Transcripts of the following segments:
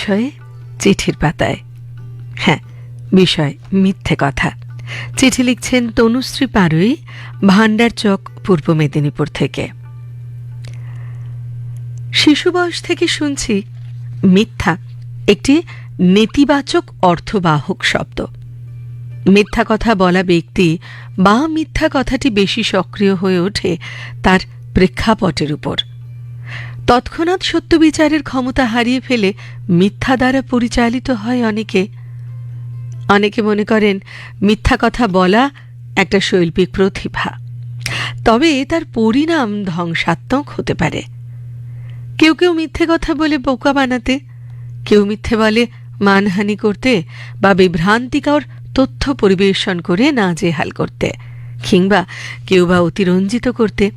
বিষয়ে চিঠির পাতায়। হ্যাঁ বিষয় মিথ্যে কথা। চিঠি লিখছেন তনুশ্রী পারুই ভান্ডার চক, পূর্ব মেদিনীপুর থেকে। শিশু বয়স থেকে শুনছি, মিথ্যা একটি নেতিবাচক অর্থবাহক শব্দ। মিথ্যা কথা বলা ব্যক্তি বা মিথ্যা কথাটি বেশি সক্রিয় হয়ে ওঠে তার প্রেক্ষাপটের উপর। তৎক্ষণাৎ সত্য বিচারের ক্ষমতা হারিয়ে ফেলে মিথ্যা দ্বারা পরিচালিত হয় অনেকে। অনেকে মনে করেন, মিথ্যা কথা বলা একটা শৈল্পিক প্রতিভা। তবে তার পরিণাম ধ্বংসাত্মক হতে পারে। কেউ কেউ মিথ্যে কথা বলে বোকা বানাতে, কেউ মিথ্যে বলে মানহানি করতে বা বিভ্রান্তিকর তথ্য পরিবেশন করে নাজেহাল করতে, কিংবা কেউ বা অতিরঞ্জিত করতে।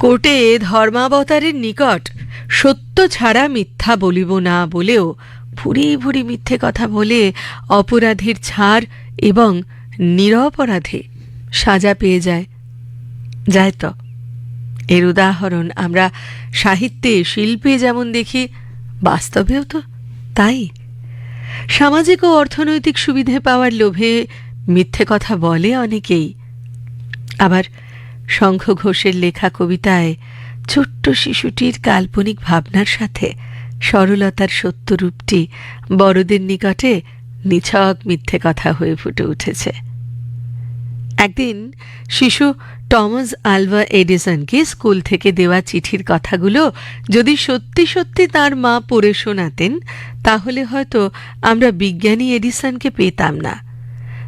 কোর্টে ধর্মাবতারের নিকট সত্য ছাড়া মিথ্যা বলিব না বলেও ভুরি ভুরি মিথ্যে কথা বলে অপরাধীর ছাড় এবং নিরপরাধে সাজা পেয়ে যায়। যায় তো। এর উদাহরণ আমরা সাহিত্যে শিল্পে যেমন দেখি, বাস্তবেও তো তাই। সামাজিক ও অর্থনৈতিক সুবিধে পাওয়ার লোভে মিথ্যে কথা বলে অনেকেই। আবার শঙ্খ ঘোষের লেখা কবিতায় ছোট্ট শিশুটির কাল্পনিক ভাবনার সাথে সরলতার সত্য রূপটি বড়দের নিকটে নিছক মিথ্যে কথা হয়ে ফুটে উঠেছে। একদিন শিশু টমাস আলভা এডিসনকে স্কুল থেকে দেওয়া চিঠির কথাগুলো যদি সত্যি সত্যি তার মা পড়ে শোনাতেন, তাহলে হয়তো আমরা বিজ্ঞানী এডিসনকে পেতাম না।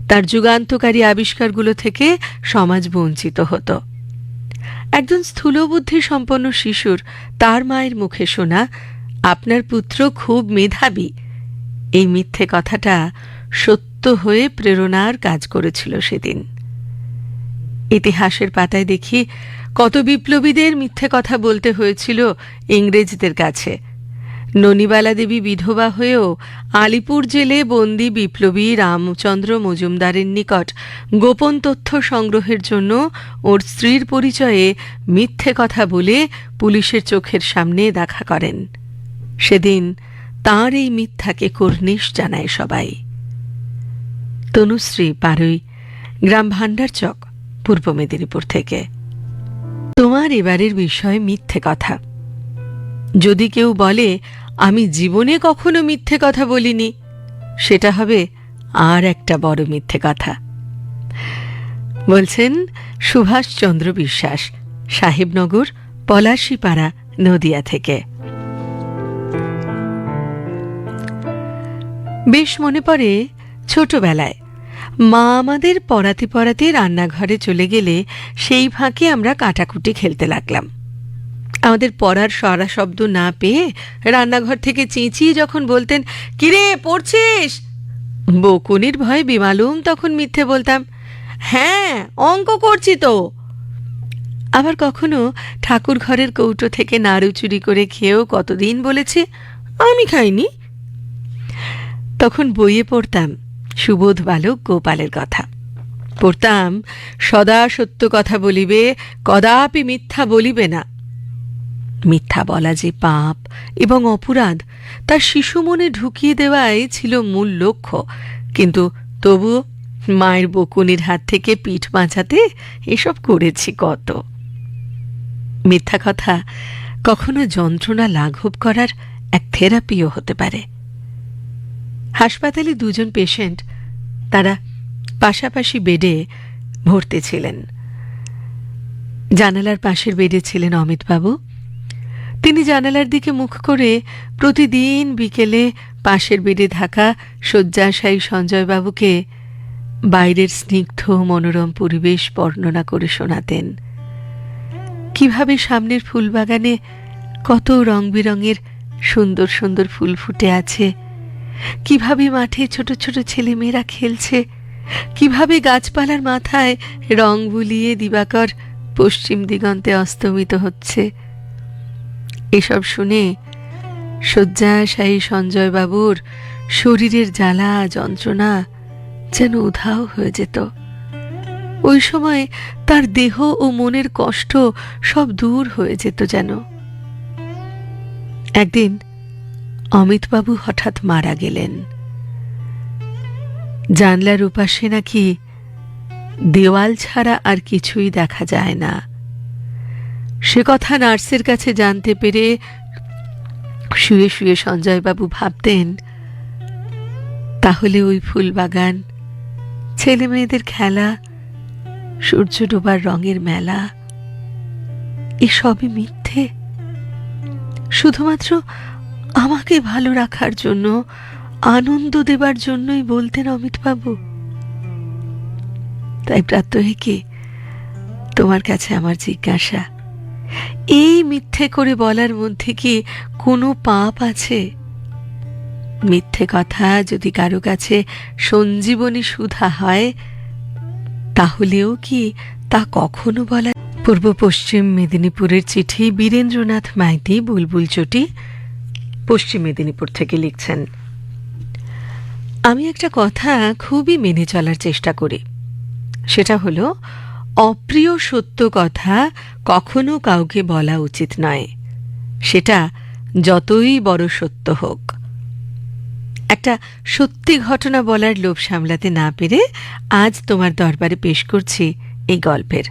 তার যুগান্তকারী আবিষ্কারগুলো থেকে সমাজ বঞ্চিত হতো। একজন স্থূলবুদ্ধি সম্পন্ন শিশুর তার মায়ের মুখে শোনা, আপনার পুত্র খুব মেধাবী। এই মিথ্যে কথাটা সত্য হয়ে প্রেরণার কাজ করেছিল সেদিন। ইতিহাসের পাতায় দেখি কত বিপ্লবীদের মিথ্যে কথা বলতে হয়েছিল ইংরেজদের কাছে। ননিবালা দেবী বিধবা হয়েও আলিপুর জেলে বন্দি বিপ্লবী রামচন্দ্র মজুমদারের নিকট গোপন তথ্য সংগ্রহের জন্য ওর স্ত্রীর পরিচয়ে মিথ্যে কথা বলে পুলিশের চোখের সামনে দেখা করেন। সেদিন তাঁর এই মিথ্যাকে কর্নিশ জানায় সবাই। তনুশ্রী পারুই, গ্রাম ভান্ডার চক, পূর্ব মেদিনীপুর থেকে। তোমার এবারের বিষয় মিথ্যে কথা। যদি কেউ বলে, আমি জীবনে কখনো মিথ্যে কথা বলিনি, সেটা হবে, আর একটা বড় মিথ্যে কথা। বলছেন সুভাষচন্দ্র বিশ্বাস, সাহেবনগর, পলাশিপাড়া, নদিয়া থেকে। বেশ মনে পড়ে ছোটবেলায়, মা আমাদের পড়াতে পড়াতে রান্নাঘরে চলে গেলে সেই ফাঁকে আমরা কাটাকুটি খেলতে লাগলাম। আমাদের পড়ার সরা শব্দ না পেয়ে রান্নাঘর থেকে চেঁচিয়ে যখন বলতেন, কিরে, পড়ছিস? বকুনির ভয়ে বিমালুম তখন মিথ্যে বলতাম হ্যাঁ অঙ্ক করছি তো। আবার কখনো ঠাকুর ঘরের কৌটো থেকে নাড়ু চুরি করে খেয়েও কতদিন বলেছে, আমি খাইনি। তখন বইয়ে পড়তাম সুবোধ বালক গোপালের কথা। পড়তাম, সদা সত্য কথা বলিবে, কদাপি মিথ্যা বলিবে না। মিথ্যা বলা যে পাপ এবং অপরাধ তা শিশু মনে ঢুকিয়ে দেওয়াই ছিল মূল লক্ষ্য। কিন্তু তবুও মায়ের বকুনির হাত থেকে পিঠ বাঁচাতে এসব করেছি কত? মিথ্যা কথা কখনো যন্ত্রণা লাঘব করার এক থেরাপিও হতে পারে। হাসপাতালে দুজন পেশেন্ট তারা পাশাপাশি বেডে ভর্তি ছিলেন। জানালার পাশের বেডে ছিলেন অমিতবাবু। তিনি জানালার দিকে মুখ করে প্রতিদিন বিকেলে পাশের বেডে থাকা শয্যাশায়ী সঞ্জয়বাবুকে বাইরের স্নিগ্ধ মনোরম পরিবেশ বর্ণনা করে শোনাতেন। কীভাবে সামনের ফুলবাগানে কত রং বেরঙের সুন্দর সুন্দর ফুল ফুটে আছে, কীভাবে মাঠে ছোট ছোট ছেলেমেয়েরা খেলছে, কীভাবে গাছপালার মাথায় রং বুলিয়ে দিবাকর পশ্চিম দিগন্তে অস্তমিত হচ্ছে। এসব শুনে শয্যাশায়ী সঞ্জয়বাবুর শরীরের জ্বালা, যন্ত্রণা যেন উধাও হয়ে যেত। ওই সময় তার দেহ ও মনের কষ্ট সব দূর হয়ে যেত যেন। একদিন অমিতবাবু হঠাৎ মারা গেলেন। জানলার উপাসে নাকি দেওয়াল ছাড়া আর কিছুই দেখা যায় না। সে কথা নার্সের কাছে জানতে পেরে শুয়ে শুয়ে সঞ্জয়বাবু ভাবতেন, তাহলে ওই ফুলবাগান, ছেলে মেয়েদের খেলা, সূর্য ডোবার রঙের মেলা, এসবই মিথ্যে। শুধুমাত্র আমাকে ভালো রাখার জন্য, আনন্দ দেবার জন্যই বলতেন অমিতবাবু। তাই প্রাত্যহিকে তোমার কাছে আমার জিজ্ঞাসা। এই মিথ্যে করে বলার মধ্যে কি কোনো পাপ আছে? মিথ্যে কথা যদি কারও কাছে সঞ্জীবনী সুধা হয়, তাহলেও কি তা কখনো বলা পূর্ব পশ্চিম মেদিনীপুরের চিঠি বীরেন্দ্রনাথ মাইতি বুলবুল চটি, পশ্চিম মেদিনীপুর থেকে লিখছেন। আমি একটা কথা খুবই মেনে চলার চেষ্টা করি। সেটা হলো অপ্রিয় সত্য কথা কখনো কাউকে বলা উচিত নয়। সেটা যতই বড় সত্য হোক। একটা সত্যি ঘটনা বলার লোভ সামলাতে না পেরে আজ তোমার দরবারে পেশ করছি এই গল্পের।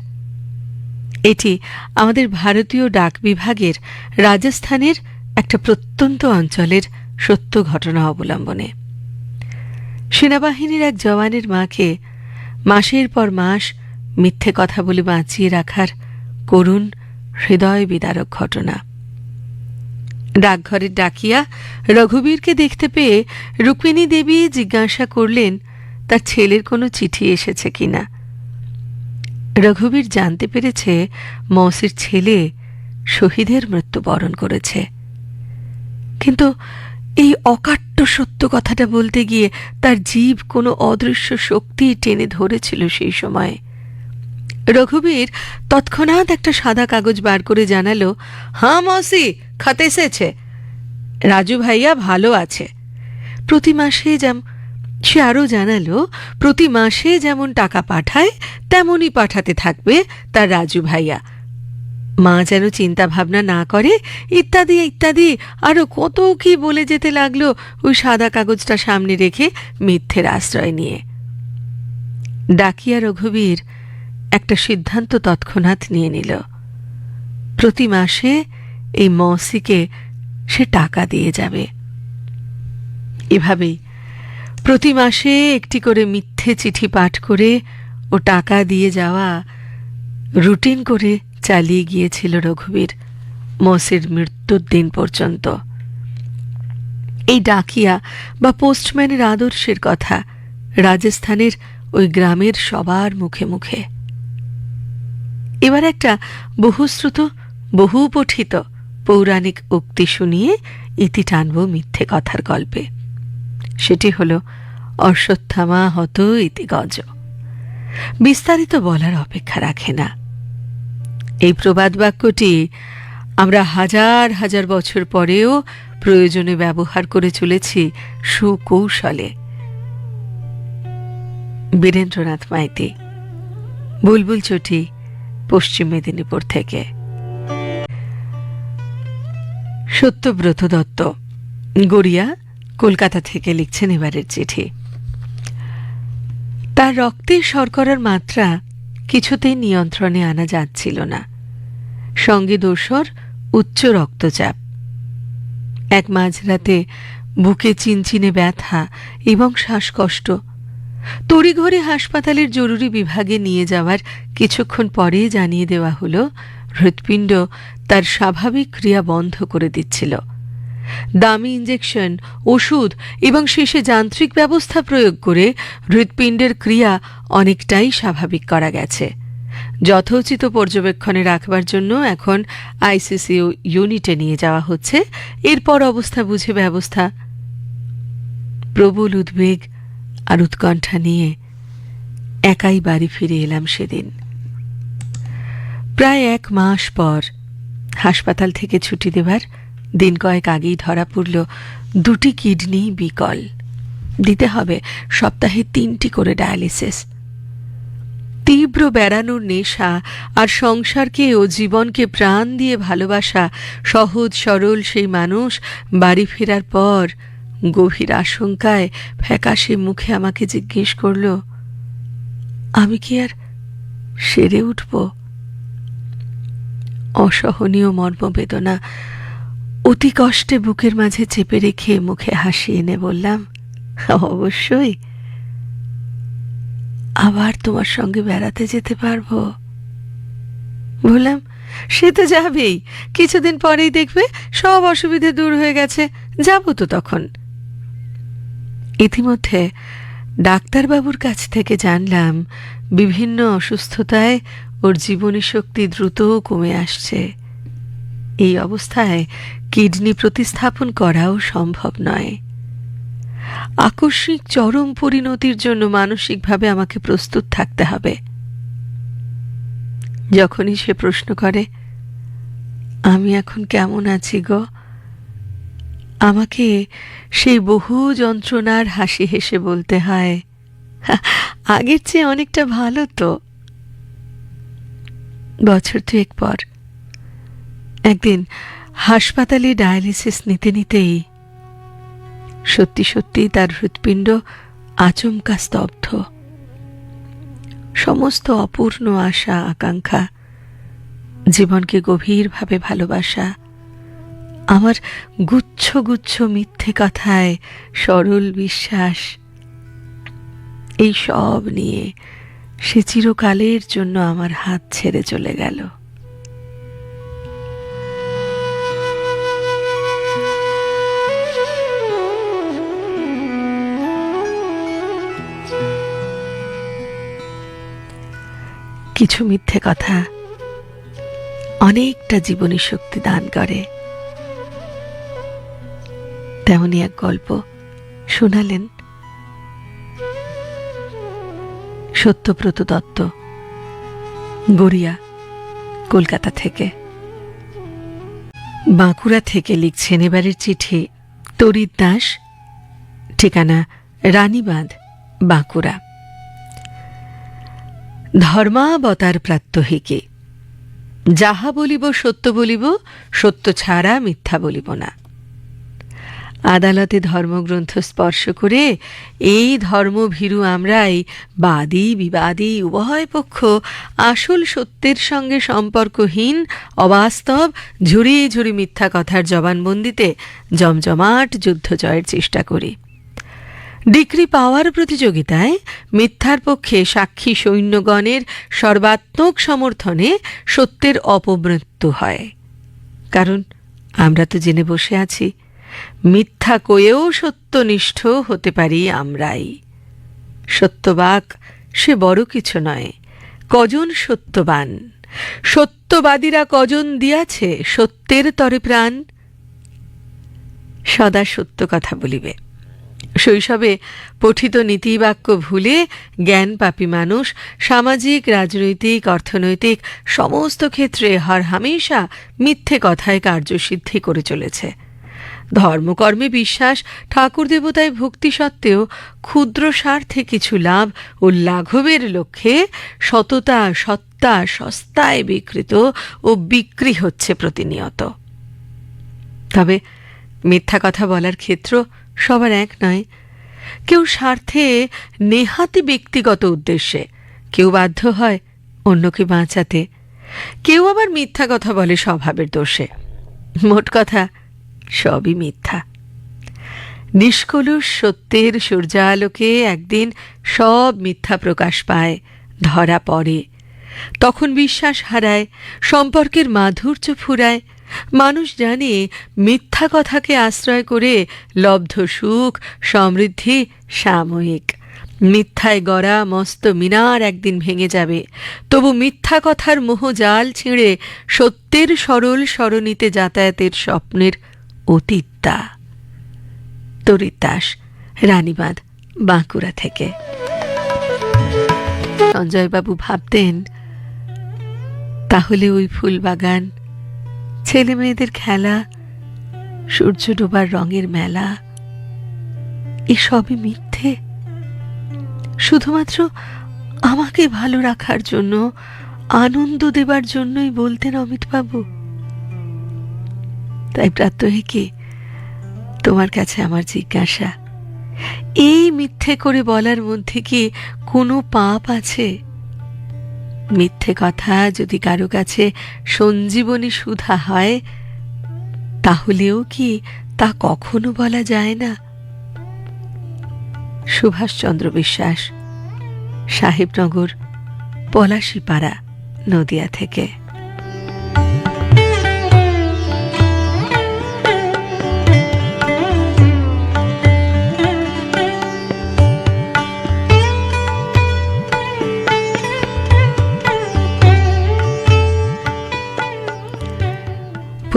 এটি আমাদের ভারতীয় ডাক বিভাগের রাজস্থানের একটা প্রত্যন্ত অঞ্চলের সত্য ঘটনা অবলম্বনে। সেনাবাহিনীর এক জওয়ানের মাকে মাসের পর মাস মিথ্যে কথা বলে বাঁচিয়ে রাখার করুণ হৃদয় বিদারক ঘটনা। ডাকঘরের ডাকিয়া রঘুবীরকে দেখতে পেয়ে রুক্মিণী দেবী জিজ্ঞাসা করলেন, তার ছেলের কোনো চিঠি এসেছে কিনা রঘুবীর জানতে পেরেছে মৌসির ছেলে শহীদের মৃত্যুবরণ করেছে। কিন্তু এই অকাট্য সত্য কথাটা বলতে গিয়ে তার জীব কোনো অদৃশ্য শক্তি টেনে ধরেছিল সেই সময়ে। রঘুবীর তৎক্ষণাৎ একটা সাদা কাগজ বার করে জানালো হাঁ মৌসি, খাতে এসেছে। রাজু ভাইয়া ভালো আছে। প্রতি মাসে যেমন সে আরও জানালো, প্রতি মাসে যেমন টাকা পাঠায়, তেমনই পাঠাতে থাকবে তার রাজু ভাইয়া। মা যেন চিন্তা ভাবনা না করে, ইত্যাদি ইত্যাদি আরও কত কি বলে যেতে লাগল ওই সাদা কাগজটা সামনে রেখে মিথ্যের আশ্রয় নিয়ে। ডাকিয়া রঘুবীর একটা সিদ্ধান্ত তৎক্ষণাৎ নিয়ে নিল। প্রতি মাসে এই মৌসিকে সে টাকা দিয়ে যাবে। এভাবেই প্রতি মাসে একটি করে মিথ্যে চিঠি পাঠ করে ও টাকা দিয়ে যাওয়া রুটিন করে চালিয়ে গিয়েছিল রঘুবীর মৌসির মৃত্যুর দিন পর্যন্ত। এই ডাকিয়া বা পোস্টম্যানের আদর্শের কথা রাজস্থানের ওই গ্রামের সবার মুখে মুখে এবার একটা বহুশ্রুত বহু পঠিত পৌরাণিক উক্তি শুনিয়ে ইতি টানব মিথ্যে কথার গল্পে। সেটি হল, অশ্বত্থামা হত ইতি গজ। বিস্তারিত বলার অপেক্ষা রাখে না। এই প্রবাদ বাক্যটি আমরা হাজার হাজার বছর পরেও প্রয়োজনে ব্যবহার করে চলেছি সুকৌশলে। বীরেন্দ্রনাথ মাইতি, বুলবুল চটি পশ্চিম মেদিনীপুর থেকে। সত্যব্রত দত্ত, গড়িয়া, কলকাতা থেকে লিখছেন এবারের চিঠি। তার রক্তে শর্করার মাত্রা কিছুতেই নিয়ন্ত্রণে আনা যাচ্ছিল না। সঙ্গে দোসর উচ্চ রক্তচাপ। এক মাঝরাতে বুকে চিনচিনে ব্যথা এবং শ্বাসকষ্ট তড়িঘড়ি হাসপাতালের জরুরি বিভাগে নিয়ে যাওয়ার কিছুক্ষণ পরে জানিয়ে দেওয়া হলো, হৃৎপিণ্ড তার স্বাভাবিক ক্রিয়া বন্ধ করে দিচ্ছিল। দামি ইঞ্জেকশন ওষুধ এবং শেষে যান্ত্রিক ব্যবস্থা প্রয়োগ করে হৃৎপিণ্ডের ক্রিয়া অনেকটাই স্বাভাবিক করা গেছে। যথোচিত পর্যবেক্ষণে রাখবার জন্য এখন আইসিসিউ ইউনিটে নিয়ে যাওয়া হচ্ছে। এরপর অবস্থা বুঝে ব্যবস্থা। প্রবল উদ্বেগ আর উৎকণ্ঠা নিয়ে একাই বাড়ি ফিরে এলাম সেদিন। প্রায় এক মাস পর হাসপাতাল থেকে ছুটি দেবার দিন কয়েক আগেই ধরা পড়ল দুটি কিডনি বিকল। দিতে হবে সপ্তাহে তিনটি করে ডায়ালিসিস। তীব্র বেড়ানোর নেশা আর সংসারকে ও জীবনকে প্রাণ দিয়ে ভালোবাসা সহজ সরল সেই মানুষ বাড়ি ফেরার পর গভীর আশঙ্কায় ফ্যাকাশে মুখে আমাকে জিজ্ঞেস করল, আমি কি আর সেরে উঠব? অসহনীয় মর্মবেদনা অতি কষ্টে বুকের মাঝে চেপে রেখে মুখে হাসি এনে বললাম, অবশ্যই। আবার তোমার সঙ্গে বেড়াতে যেতে পারব। বললাম, সে তো যাবেই। কিছুদিন পরেই দেখবে সব অসুবিধে দূর হয়ে গেছে। যাব তো তখন। ইতিমধ্যে ডাক্তারবাবুর কাছ থেকে জানলাম, বিভিন্ন অসুস্থতায় ওর জীবনী শক্তি দ্রুত কমে আসছে। এই অবস্থায় কিডনি প্রতিস্থাপন করাও সম্ভব নয়। আকস্মিক চরম পরিণতির জন্য মানসিকভাবে আমাকে প্রস্তুত থাকতে হবে। যখনই সে প্রশ্ন করে, আমি এখন কেমন আছি গো? আমাকে সেই বহু যন্ত্রণার হাসি হেসে বলতে হয়, আগের চেয়ে অনেকটা ভালো তো। বছর দুয়েক পর, একদিন হাসপাতালে ডায়ালিসিস নিতে নিতেই সত্যি সত্যি তার হৃৎপিণ্ড আচমকা স্তব্ধ। সমস্ত অপূর্ণ আশা, আকাঙ্ক্ষা, জীবনকে গভীরভাবে ভালোবাসা আমার গুচ্ছ গুচ্ছ মিথ্যে কথায় সরল বিশ্বাস। এই সব নিয়ে সে চিরকালের জন্য আমার হাত ছেড়ে চলে গেল। কিছু মিথ্যে কথা অনেকটা জীবনী শক্তি দান করে। তেমনই এক গল্প। শোনালেন সত্যব্রত দত্ত, গড়িয়া, কলকাতা থেকে। বাঁকুড়া থেকে লিখছেন এবারের চিঠি তরিত দাস, ঠিকানা রানীবাঁধ, বাঁকুড়া। ধর্মাবতার প্রাত্যহিকে, যাহা বলিব সত্য বলিব, সত্য ছাড়া মিথ্যা বলিব না। আদালতে ধর্মগ্রন্থ স্পর্শ করে এই ধর্মভীরু আমরাই বাদী, বিবাদী, উভয় পক্ষ আসল সত্যের সঙ্গে সম্পর্কহীন, অবাস্তব, ঝুড়ি ঝুড়ি মিথ্যা কথার জবানবন্দিতে জমজমাট যুদ্ধ জয়ের চেষ্টা করি। ডিগ্রি পাওয়ার প্রতিযোগিতায় মিথ্যার পক্ষে সাক্ষী সৈন্যগণের সর্বাত্মক সমর্থনে সত্যের অপমৃত্যু হয়। কারণ আমরা তো জেনে বসে আছি। মিথ্যা কয়েও সত্যনিষ্ঠ হতে পারি আমরাই। সত্যবাক সে বড় কিছু নয়, কজন সত্যবান? সত্যবাদীরা কজন দিয়াছে সত্যের তরে প্রাণ? সদা সত্য কথা বলিবে। শৈশবে পঠিত নীতিবাক্য ভুলে জ্ঞান পাপী মানুষ, সামাজিক, রাজনৈতিক, অর্থনৈতিক, সমস্ত ক্ষেত্রে হর হামেশা মিথ্যে কথায় কার্যসিদ্ধি করে চলেছে। ধর্মকর্মে বিশ্বাস, ঠাকুর দেবতায় ভক্তি সত্ত্বেও ক্ষুদ্র স্বার্থে কিছু লাভ ও লাঘবের লক্ষ্যে সততা, সত্তা, সস্তায় বিকৃত ও বিক্রি হচ্ছে প্রতিনিয়ত। তবে মিথ্যা কথা বলার ক্ষেত্র সবার এক নয়। কেউ স্বার্থে নেহাতি ব্যক্তিগত উদ্দেশ্যে কেউ বাধ্য হয় অন্যকে বাঁচাতে। কেউ আবার মিথ্যা কথা বলে স্বভাবের দোষে। মোট কথা সবই মিথ্যা। নিষ্কলুষ সত্যের সূর্যালোকে একদিন সব মিথ্যা প্রকাশ পায়, ধরা পড়ে। তখন বিশ্বাস হারায়, সম্পর্কের মাধুর্য ফুরায়। মানুষ জানে মিথ্যা কথাকে আশ্রয় করে লব্ধ সুখ, সমৃদ্ধি, সাময়িক। মিথ্যায় গড়া মস্ত মিনার একদিন ভেঙে যাবে। তবু মিথ্যা কথার মোহজাল ছিঁড়ে সত্যের সরল সরণিতে যাতায়াতের স্বপ্নের অতীতটা। তরিত দাস রানীবাঁধ, বাঁকুড়া থেকে। সঞ্জয়বাবু ভাবতেন, তাহলে ওই ফুলবাগান ছেলে মেয়েদের খেলা, সূর্য ডোবার রঙের মেলা, এসবই মিথ্যে? শুধুমাত্র আমাকে ভালো রাখার জন্য, আনন্দ দেবার জন্যই বলতেন অমিতবাবু। তাই প্রাত্যহিকে তোমার কাছে আমার জিজ্ঞাসা। এই মিথ্যে করে বলার মধ্যে কি কোনো পাপ আছে? মিথ্যে কথা যদি কারও কাছে সঞ্জীবনী সুধা হয়, তাহলেও কি তা কখনো বলা যায় না? সুভাষচন্দ্র বিশ্বাস, সাহেবনগর, পলাশিপাড়া, নদিয়া থেকে।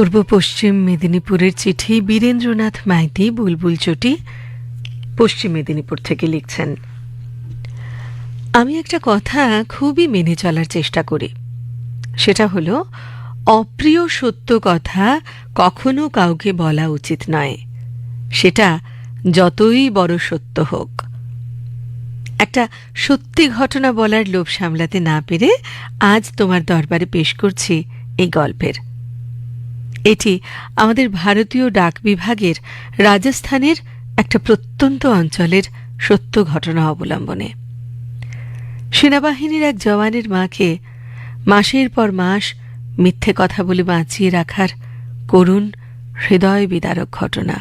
পূর্ব পশ্চিম মেদিনীপুরের চিঠি বীরেন্দ্রনাথ মাইতি বুলবুল চটি পশ্চিম মেদিনীপুর থেকে লিখছেন, আমি একটা কথা খুবই মেনে চলার চেষ্টা করি। সেটা হলো, অপ্রিয় সত্য কথা কখনো কাউকে বলা উচিত নয়। সেটা যতই বড় সত্য হোক। একটা সত্যি ঘটনা বলার লোভ সামলাতে না পেরে আজ তোমার দরবারে পেশ করছি এই গল্পের। এটি আমাদের ভারতীয় ডাক বিভাগের রাজস্থানের একটা প্রত্যন্ত অঞ্চলের সত্য ঘটনা অবলম্বনে। সেনাবাহিনীর এক জওয়ানের মাকে মাসের পর মাস মিথ্যে কথা বলে বাঁচিয়ে রাখার করুণ হৃদয় বিদারক ঘটনা।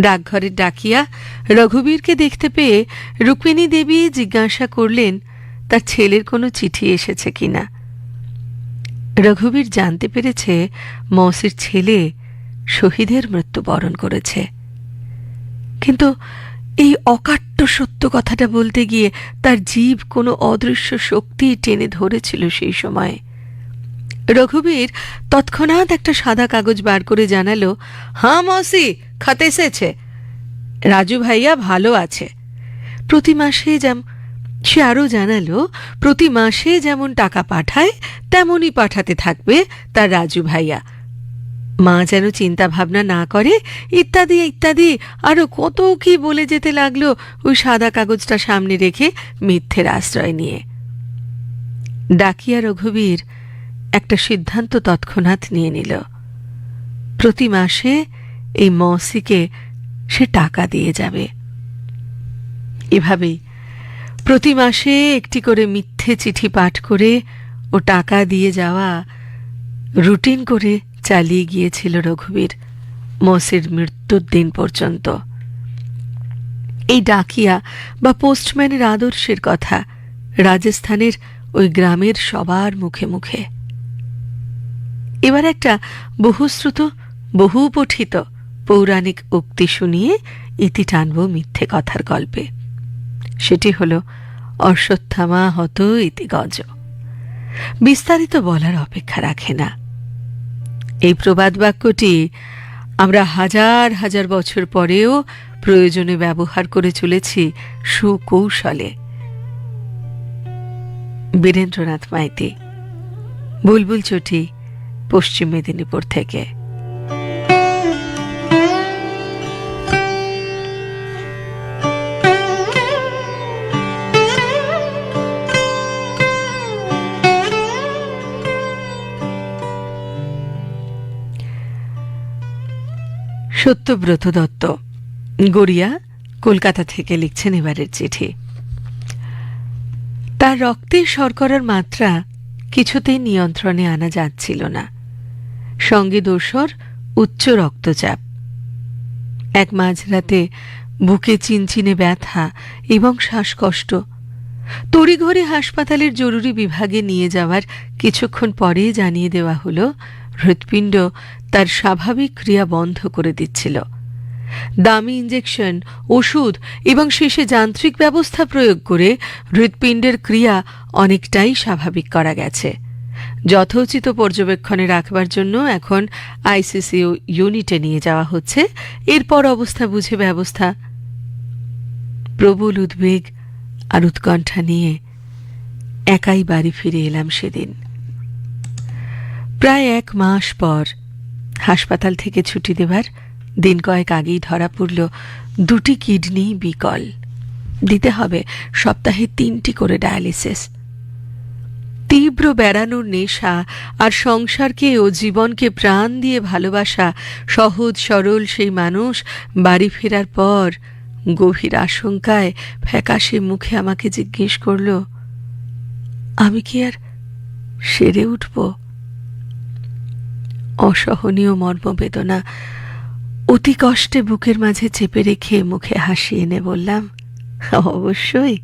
ডাকঘরের ডাকিয়া রঘুবীরকে দেখতে পেয়ে রুক্মিণী দেবী জিজ্ঞাসা করলেন, তার ছেলের কোনো চিঠি এসেছে কিনা? রঘুবীর জানতে পেরেছে মৌসির ছেলে শহীদের মৃত্যুবরণ করেছে। কিন্তু এই অকাট্য সত্য কথাটা বলতে গিয়ে তার জীব কোনো অদৃশ্য শক্তি টেনে ধরেছিল সেই সময়। রঘুবীর তৎক্ষণাৎ একটা সাদা কাগজ বার করে জানালো হাঁ মৌসি, খাতে এসেছে। রাজু ভাইয়া ভালো আছে। প্রতি মাসে যেমন সে আরও জানালো, প্রতি মাসে যেমন টাকা পাঠায়, তেমনই পাঠাতে থাকবে তার রাজু ভাইয়া। মা যেন চিন্তা ভাবনা না করে, ইত্যাদি ইত্যাদি আরও কত কি বলে যেতে লাগল ওই সাদা কাগজটা সামনে রেখে মিথ্যের আশ্রয় নিয়ে। ডাকিয়া রঘুবীর একটা সিদ্ধান্ত তৎক্ষণাৎ নিয়ে নিল। প্রতি মাসে এই মসিকে সে টাকা দিয়ে যাবে। এভাবেই প্রতি মাসে একটি করে মিথ্যে চিঠি পাঠ করে ও টাকা দিয়ে যাওয়া রুটিন করে চালিয়ে গিয়েছিল রঘুবীর মসির মৃত্যুর দিন পর্যন্ত। এই ডাকিয়া বা পোস্টম্যানের আদর্শের কথা রাজস্থানের ওই গ্রামের সবার মুখে মুখে। এবার একটা বহুশ্রুত বহু পঠিত পৌরাণিক উক্তি শুনিয়ে ইতি টানব মিথ্যে কথার গল্পে। সেটি হল, অশ্বত্থামা হত ইতি গজ। বিস্তারিত বলার অপেক্ষা রাখে না। এই প্রবাদ বাক্যটি আমরা হাজার হাজার বছর পরেও প্রয়োজনে ব্যবহার করে চলেছি সুকৌশলে। বীরেন্দ্রনাথ মাইতি, বুলবুল চটি, পশ্চিম মেদিনীপুর থেকে। সত্যব্রত দত্ত। গড়িয়া কলকাতা থেকে লিখছেন এবারের চিঠি। তার রক্তে শর্করার মাত্রা কিছুতেই নিয়ন্ত্রণে আনা যাচ্ছিল না। সঙ্গে দোসর উচ্চ রক্তচাপ। এক মাঝরাতে বুকে চিনচিনে ব্যথা এবং শ্বাসকষ্ট। তড়িঘড়ি হাসপাতালের জরুরি বিভাগে নিয়ে যাওয়ার কিছুক্ষণ পরেই জানিয়ে দেওয়া হলো, হৃৎপিণ্ড তার স্বাভাবিক ক্রিয়া বন্ধ করে দিচ্ছিল। দামি ইঞ্জেকশন ওষুধ এবং শেষে যান্ত্রিক ব্যবস্থা প্রয়োগ করে হৃৎপিণ্ডের ক্রিয়া অনেকটাই স্বাভাবিক করা গেছে। যথোচিত পর্যবেক্ষণে রাখবার জন্য এখন আইসিসিউ ইউনিটে নিয়ে যাওয়া হচ্ছে। এরপর অবস্থা বুঝে ব্যবস্থা। প্রবল উদ্বেগ আর উৎকণ্ঠা নিয়ে একাই বাড়ি ফিরে এলাম সেদিন। প্রায় এক মাস পর হাসপাতাল থেকে ছুটি দেবার দিন কয়েক আগেই ধরা পড়ল দুটি কিডনি বিকল। দিতে হবে সপ্তাহে তিনটি করে ডায়ালিসিস। তীব্র বেড়ানোর নেশা আর সংসারকে ও জীবনকে প্রাণ দিয়ে ভালোবাসা সহজ সরল সেই মানুষ বাড়ি ফেরার পর গভীর আশঙ্কায় ফ্যাকাশে মুখে আমাকে জিজ্ঞেস করল, আমি কি আর সেরে উঠব? অসহনীয় মর্মবেদনা। অতি কষ্টে বুকের মাঝে চেপে রেখে মুখে হাসি এনে বললাম, অবশ্যই।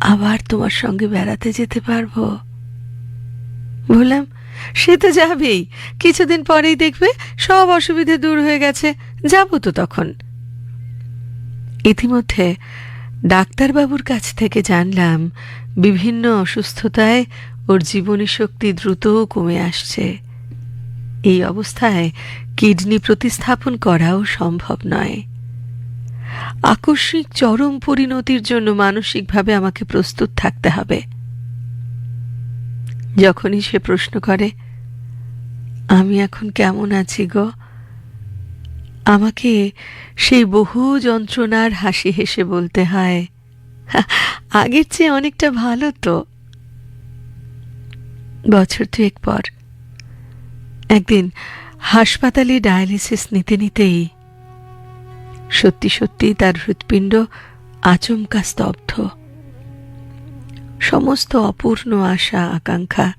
আবার তোমার সঙ্গে বেড়াতে যেতে পারব। বললাম, সে তো যাবেই। কিছুদিন পরেই দেখবে সব অসুবিধে দূর হয়ে গেছে। যাব তো তখন। ইতিমধ্যে ডাক্তারবাবুর কাছ থেকে জানলাম, বিভিন্ন অসুস্থতায় ওর জীবনী শক্তি দ্রুত কমে আসছে। এই অবস্থায় কিডনি প্রতিস্থাপন করাও সম্ভব নয়। আকস্মিক চরম পরিণতির জন্য মানসিকভাবে আমাকে প্রস্তুত থাকতে হবে। যখনই সে প্রশ্ন করে আমি এখন কেমন আছি গো? আমাকে সেই বহু যন্ত্রণার হাসি হেসে বলতে হয় "হা, আগের চেয়ে অনেকটা ভালো তো। বছর দুয়েক পর। একদিন হাসপাতালে ডায়ালিসিস নিতে নিতেই সত্যি সত্যি তার হৃৎপিণ্ড আচমকা স্তব্ধ। সমস্ত অপূর্ণ আশা, আকাঙ্ক্ষা,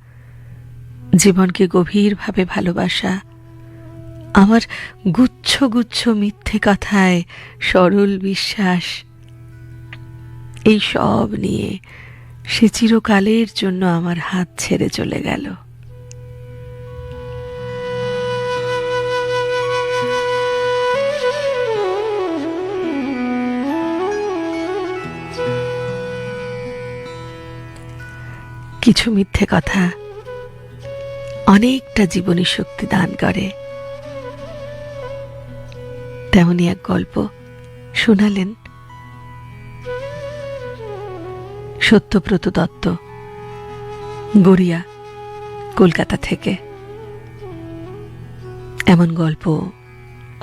জীবনকে গভীরভাবে ভালোবাসা, আমার গুচ্ছ গুচ্ছ মিথ্যে কথায় সরল বিশ্বাস, এই সব নিয়ে সে চিরকালের জন্য আমার হাত ছেড়ে চলে গেল। কিছু মিথ্যে কথা অনেকটা জীবনী শক্তি দান করে। তেমনি এক গল্প শোনালেন সত্যব্রত দত্ত। গড়িয়া, কলকাতা থেকে। এমন গল্প,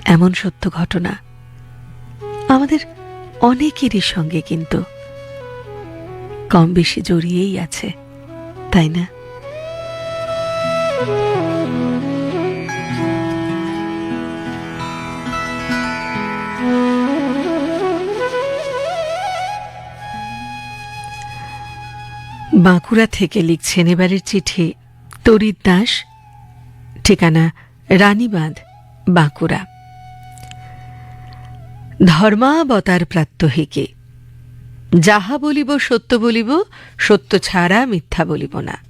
এমন সত্য ঘটনা আমাদের অনেকেরই সঙ্গে কিন্তু কম বেশি জড়িয়েই আছে, তাই না? বাঁকুড়া থেকে লিখছেন এবারের চিঠি, তরিত দাস, ঠিকানা রানীবাঁধ, বাঁকুড়া। ধর্মাবতার প্রাত্যহিকে, যাহা বলিব সত্য বলিব, সত্য ছাড়া মিথ্যা বলিব না।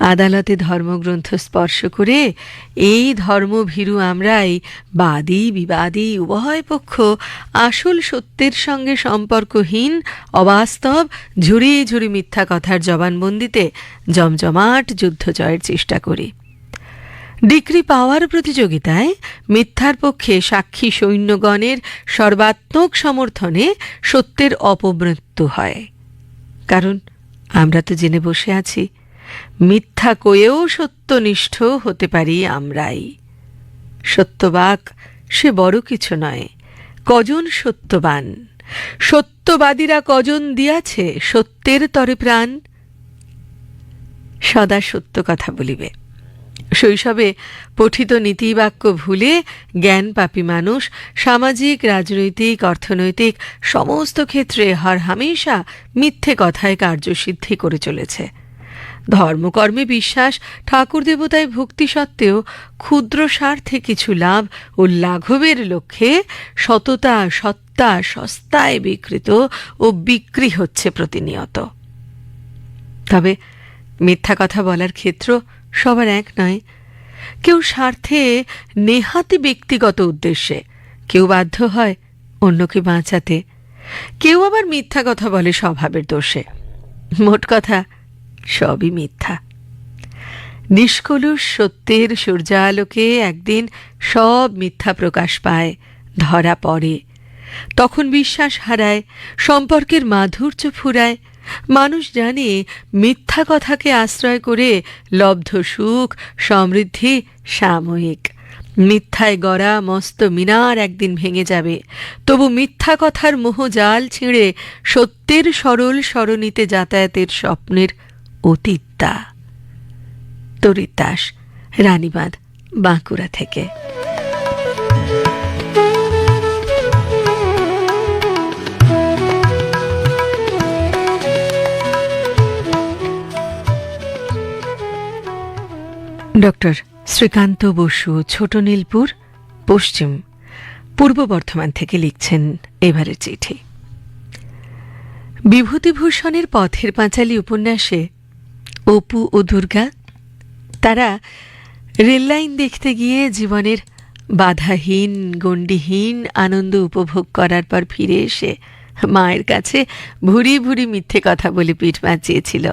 আদালতে ধর্মগ্রন্থ স্পর্শ করে এই ধর্মভীরু আমরাই বাদী, বিবাদী, উভয় পক্ষ আসল সত্যের সঙ্গে সম্পর্কহীন, অবাস্তব, ঝুড়ি ঝুড়ি মিথ্যা কথার জবানবন্দিতে জমজমাট যুদ্ধ জয়ের চেষ্টা করি। ডিগ্রি পাওয়ার প্রতিযোগিতায় মিথ্যার পক্ষে সাক্ষী সৈন্যগণের সর্বাত্মক সমর্থনে সত্যের অপমৃত্যু হয়। কারণ আমরা তো জেনে বসে আছি। মিথ্যা কয়েও সত্যনিষ্ঠ হতে পারি আমরাই। সত্যবাক সে বড় কিছু নয়, কজন সত্যবান? সত্যবাদীরা কজন দিয়াছে সত্যের তরে প্রাণ? সদা সত্য কথা বলিবে। শৈশবে পঠিত নীতিবাক্য ভুলে জ্ঞান পাপী মানুষ, সামাজিক, রাজনৈতিক, অর্থনৈতিক, সমস্ত ক্ষেত্রে হর হামেশা মিথ্যে কথায় কার্যসিদ্ধি করে চলেছে। ধর্মকর্মে বিশ্বাস, ঠাকুর দেবতায় ভক্তি সত্ত্বেও ক্ষুদ্র স্বার্থে কিছু লাভ ও লাঘবের লক্ষ্যে সততা, সত্তা, সস্তায় বিকৃত ও বিক্রি হচ্ছে প্রতিনিয়ত। তবে মিথ্যা কথা বলার ক্ষেত্র সবার এক নয়। কেউ স্বার্থে নেহাতি ব্যক্তিগত উদ্দেশ্যে কেউ বাধ্য হয় অন্যকে বাঁচাতে। কেউ আবার মিথ্যা কথা বলে স্বভাবের দোষে। মোট কথা সবই মিথ্যা। নিষ্কলুষ সত্যের সূর্যালোকে একদিন সব মিথ্যা প্রকাশ পায়, ধরা পড়ে। তখন বিশ্বাস হারায়, সম্পর্কের মাধুর্য ফুরায়। মানুষ জানে মিথ্যা কথাকে আশ্রয় করে লব্ধ সুখ, সমৃদ্ধি, সাময়িক। মিথ্যায় গড়া মস্ত মিনার একদিন ভেঙে যাবে। তবু মিথ্যা কথার মোহজাল ছিঁড়ে সত্যের সরল সরণিতে যাতায়াতের স্বপ্নের অতীতটা। তরিত দাস রানীবাঁধ, বাঁকুড়া থেকে। ডক্টর শ্রীকান্ত বসু ছোট নীলপুর পশ্চিম। পূর্ব বর্ধমান থেকে লিখছেন এবারের চিঠি। বিভূতিভূষণের পথের পাঁচালী উপন্যাসে অপু ও দুর্গা, তারা রেললাইন দেখতে গিয়ে জীবনের বাধাহীন, গণ্ডিহীন আনন্দ উপভোগ করার পর ফিরে এসে মায়ের কাছে ভুরি ভুরি মিথ্যে কথা বলে পিঠ বাঁচিয়েছিল।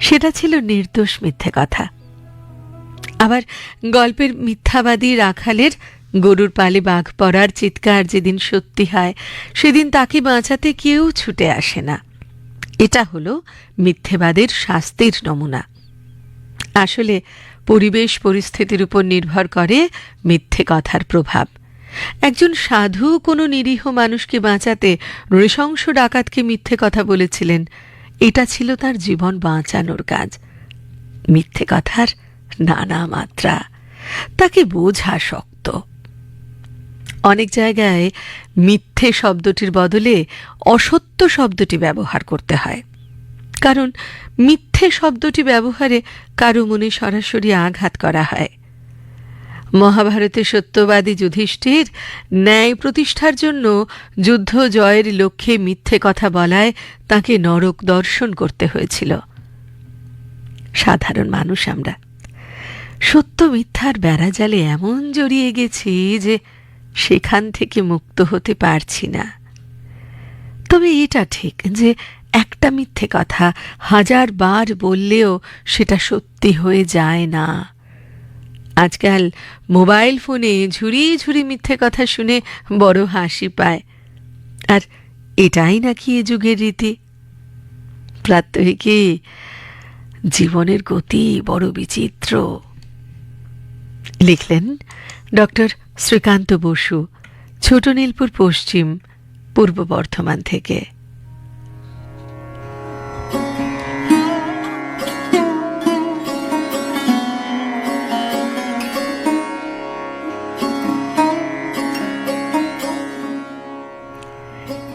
সেটা ছিল নির্দোষ মিথ্যে কথা। আবার গল্পের মিথ্যাবাদী রাখালের গরুর পালে বাঘ পড়ার চিৎকার যেদিন সত্যি হয়, সেদিন তাকে বাঁচাতে কেউ ছুটে আসে না। এটা হলো মিথ্যেবাদের শাস্তির নমুনা। আসলে পরিবেশ পরিস্থিতির উপর নির্ভর করে মিথ্যে কথার প্রভাব। একজন সাধু কোনো নিরীহ মানুষকে বাঁচাতে নৃশংস ডাকাতকে মিথ্যে কথা বলেছিলেন, এটা ছিল তার জীবন বাঁচানোর কাজ। মিথ্যে কথার নানা মাত্রা, তাকে বোঝা শক্ত। অনেক জায়গায় মিথ্যে শব্দটির বদলে অসত্য শব্দটি ব্যবহার করতে হয়। কারণ মিথ্যে শব্দটি ব্যবহারে কারও মনে সরাসরি আঘাত করা হয়। মহাভারতে সত্যবাদী যুধিষ্ঠির ন্যায় প্রতিষ্ঠার জন্য যুদ্ধ জয়ের লক্ষ্যে মিথ্যে কথা বলায় তাকে নরক দর্শন করতে হয়েছিল। সাধারণ মানুষ আমরা। সত্য মিথ্যার বেড়াজালে এমন জড়িয়ে গেছি যে সেখান থেকে মুক্ত হতে পারছি না। তবে এটা ঠিক যে একটা মিথ্যে কথা হাজার বার বললেও সেটা সত্যি হয়ে যায় না। আজকাল মোবাইল ফোনে ঝুরি ঝুরি মিথ্যে কথা শুনে বড় হাসি পায়। আর এটাই নাকি এ যুগের রীতি? প্রাত্যহিকী জীবনের গতি বড় বিচিত্র। লিখলেন ডক্টর শ্রীকান্ত বসু ছোট নীলপুর পশ্চিম পূর্ব বর্ধমান থেকে।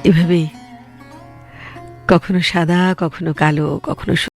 এভাবে কখনো সাদা কখনো কালো কখনো